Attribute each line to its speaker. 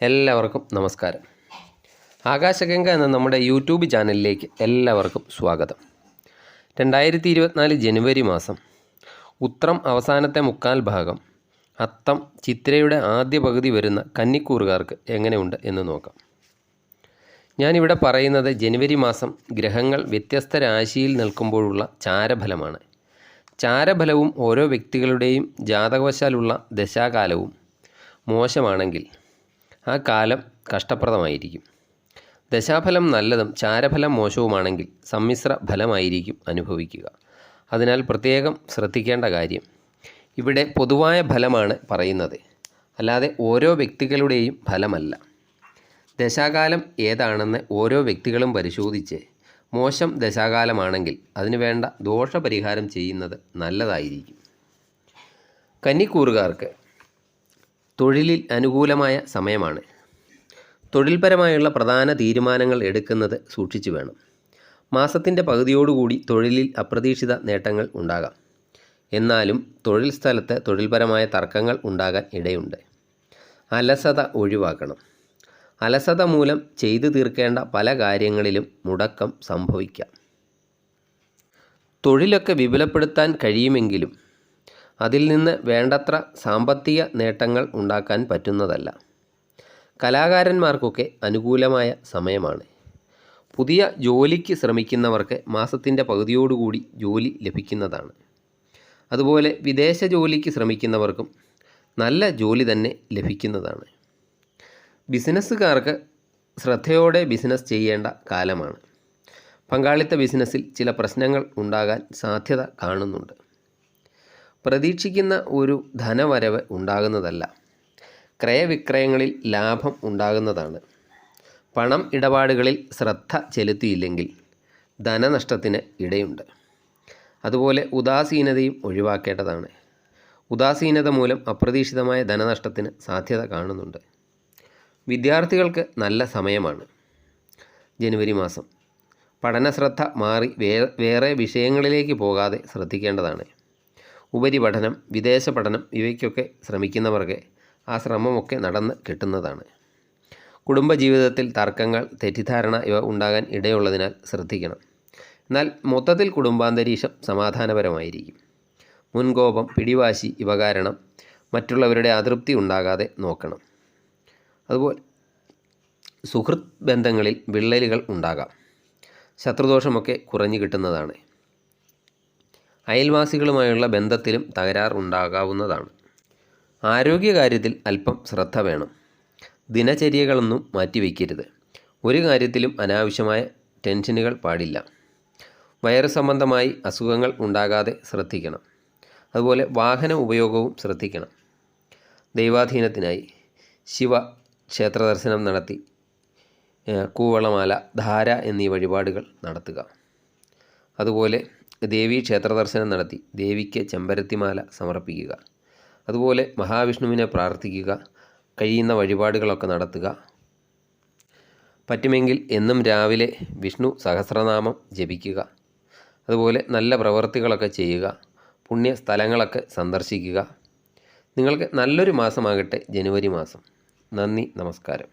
Speaker 1: എല്ലാവർക്കും നമസ്കാരം. ആകാശഗംഗ എന്ന നമ്മുടെ യൂട്യൂബ് ചാനലിലേക്ക് എല്ലാവർക്കും സ്വാഗതം. രണ്ടായിരത്തി ഇരുപത്തിനാല് ജനുവരി മാസം ഉത്രം അവസാനത്തെ മുക്കാൽ ഭാഗം അത്തം ചിത്രയുടെ ആദ്യ പകുതി വരുന്ന കന്നിക്കൂറുകാർക്ക് എങ്ങനെയുണ്ട് എന്ന് നോക്കാം. ഞാനിവിടെ പറയുന്നത് ജനുവരി മാസം ഗ്രഹങ്ങൾ വ്യത്യസ്ത രാശിയിൽ നിൽക്കുമ്പോഴുള്ള ചാരഫലമാണ്. ചാരഫലവും ഓരോ വ്യക്തികളുടെയും ജാതകവശാലുള്ള ദശാകാലവും മോശമാണെങ്കിൽ ആ കാലം കഷ്ടപ്രദമായിരിക്കും. ദശാഫലം നല്ലതും ചാരഫലം മോശവുമാണെങ്കിൽ സമ്മിശ്ര ഫലമായിരിക്കും അനുഭവിക്കുക. അതിനാൽ പ്രത്യേകം ശ്രദ്ധിക്കേണ്ട കാര്യം ഇവിടെ പൊതുവായ ഫലമാണ് പറയുന്നത്. അല്ലാതെ ഓരോ വ്യക്തികളുടെയും ഫലമല്ല. ദശാകാലം ഏതാണെന്ന് ഓരോ വ്യക്തികളും പരിശോധിച്ച് മോശം ദശാകാലമാണെങ്കിൽ അതിനു വേണ്ട ദോഷപരിഹാരം ചെയ്യുന്നത് നല്ലതായിരിക്കും. കന്നിക്കൂറുകാർക്ക് തൊഴിലിൽ അനുകൂലമായ സമയമാണ്. തൊഴിൽപരമായുള്ള പ്രധാന തീരുമാനങ്ങൾ എടുക്കുന്നത് സൂക്ഷിച്ചു വേണം. മാസത്തിന്റെ പകുതിയോടുകൂടി തൊഴിലിൽ അപ്രതീക്ഷിത നേട്ടങ്ങൾ ഉണ്ടാകാം. എന്നാലും തൊഴിൽ സ്ഥലത്ത് തൊഴിൽപരമായ തർക്കങ്ങൾ ഉണ്ടാകാൻ ഇടയുണ്ട്. അലസത ഒഴിവാക്കണം. അലസത മൂലം ചെയ്തു തീർക്കേണ്ട പല കാര്യങ്ങളിലും മുടക്കം സംഭവിക്കാം. തൊഴിലൊക്കെ വിപുലപ്പെടുത്താൻ കഴിയുമെങ്കിലും അതിൽ നിന്ന് വേണ്ടത്ര സാമ്പത്തിക നേട്ടങ്ങൾ ഉണ്ടാക്കാൻ പറ്റുന്നതല്ല. കലാകാരന്മാർക്കൊക്കെ അനുകൂലമായ സമയമാണ്. പുതിയ ജോലിക്ക് ശ്രമിക്കുന്നവർക്ക് മാസത്തിന്റെ പകുതിയോടുകൂടി ജോലി ലഭിക്കുന്നതാണ്. അതുപോലെ വിദേശ ജോലിക്ക് ശ്രമിക്കുന്നവർക്കും നല്ല ജോലി തന്നെ ലഭിക്കുന്നതാണ്. ബിസിനസ്സുകാർക്ക് ശ്രദ്ധയോടെ ബിസിനസ് ചെയ്യേണ്ട കാലമാണ്. പങ്കാളിത്ത ബിസിനസ്സിൽ ചില പ്രശ്നങ്ങൾ ഉണ്ടാകാൻ സാധ്യത കാണുന്നുണ്ട്. പ്രതീക്ഷിക്കുന്ന ഒരു ധനവരവ് ഉണ്ടാകുന്നതല്ല. ക്രയവിക്രയങ്ങളിൽ ലാഭം ഉണ്ടാകുന്നതാണ്. പണം ഇടപാടുകളിൽ ശ്രദ്ധ ചെലുത്തിയില്ലെങ്കിൽ ധനനഷ്ടത്തിന് ഇടയുണ്ട്. അതുപോലെ ഉദാസീനതയും ഒഴിവാക്കേണ്ടതാണ്. ഉദാസീനത മൂലം അപ്രതീക്ഷിതമായ ധനനഷ്ടത്തിന് സാധ്യത കാണുന്നുണ്ട്. വിദ്യാർത്ഥികൾക്ക് നല്ല സമയമാണ്. ജനുവരി മാസം. പഠനശ്രദ്ധ മാറി വേറെ വിഷയങ്ങളിലേക്ക് പോകാതെ ശ്രദ്ധിക്കേണ്ടതാണ്. ഉപരിപഠനം വിദേശ പഠനം ഇവയ്ക്കൊക്കെ ശ്രമിക്കുന്നവർക്ക് ആ ശ്രമമൊക്കെ നടന്ന് കിട്ടുന്നതാണ്. കുടുംബജീവിതത്തിൽ തർക്കങ്ങൾ തെറ്റിദ്ധാരണ ഇവ ഉണ്ടാകാൻ ഇടയുള്ളതിനാൽ ശ്രദ്ധിക്കണം. എന്നാൽ മൊത്തത്തിൽ കുടുംബാന്തരീക്ഷം സമാധാനപരമായിരിക്കും. മുൻകോപം പിടിവാശി ഇവ കാരണം മറ്റുള്ളവരുടെ അതൃപ്തി ഉണ്ടാകാതെ നോക്കണം. അതുപോലെ സുഹൃത്ത് ബന്ധങ്ങളിൽ വിള്ളലുകൾ ഉണ്ടാകാം. ശത്രുദോഷമൊക്കെ കുറഞ്ഞു കിട്ടുന്നതാണ്. അയൽവാസികളുമായുള്ള ബന്ധത്തിലും തകരാർ ഉണ്ടാകാവുന്നതാണ്. ആരോഗ്യകാര്യത്തിൽ അല്പം ശ്രദ്ധ വേണം. ദിനചര്യകളൊന്നും മാറ്റിവെക്കരുത്. ഒരു കാര്യത്തിലും അനാവശ്യമായ ടെൻഷനുകൾ പാടില്ല. വയറു സംബന്ധമായി അസുഖങ്ങൾ ഉണ്ടാകാതെ ശ്രദ്ധിക്കണം. അതുപോലെ വാഹന ഉപയോഗവും ശ്രദ്ധിക്കണം. ദൈവാധീനത്തിനായി ശിവ ക്ഷേത്ര ദർശനം നടത്തി കൂവളമാല ധാര എന്നീ വഴിപാടുകൾ നടത്തുക. അതുപോലെ ദേവീ ക്ഷേത്രദർശനം നടത്തി ദേവിക്ക് ചെമ്പരത്തിമാല സമർപ്പിക്കുക. അതുപോലെ മഹാവിഷ്ണുവിനെ പ്രാർത്ഥിക്കുക കഴിയുന്ന വഴിപാടുകളൊക്കെ നടത്തുക. പറ്റുമെങ്കിൽ എന്നും രാവിലെ വിഷ്ണു സഹസ്രനാമം ജപിക്കുക. അതുപോലെ നല്ല പ്രവൃത്തികളൊക്കെ ചെയ്യുക പുണ്യ സ്ഥലങ്ങളൊക്കെ സന്ദർശിക്കുക. നിങ്ങൾക്ക് നല്ലൊരു മാസമാകട്ടെ ജനുവരി മാസം. നന്ദി നമസ്കാരം.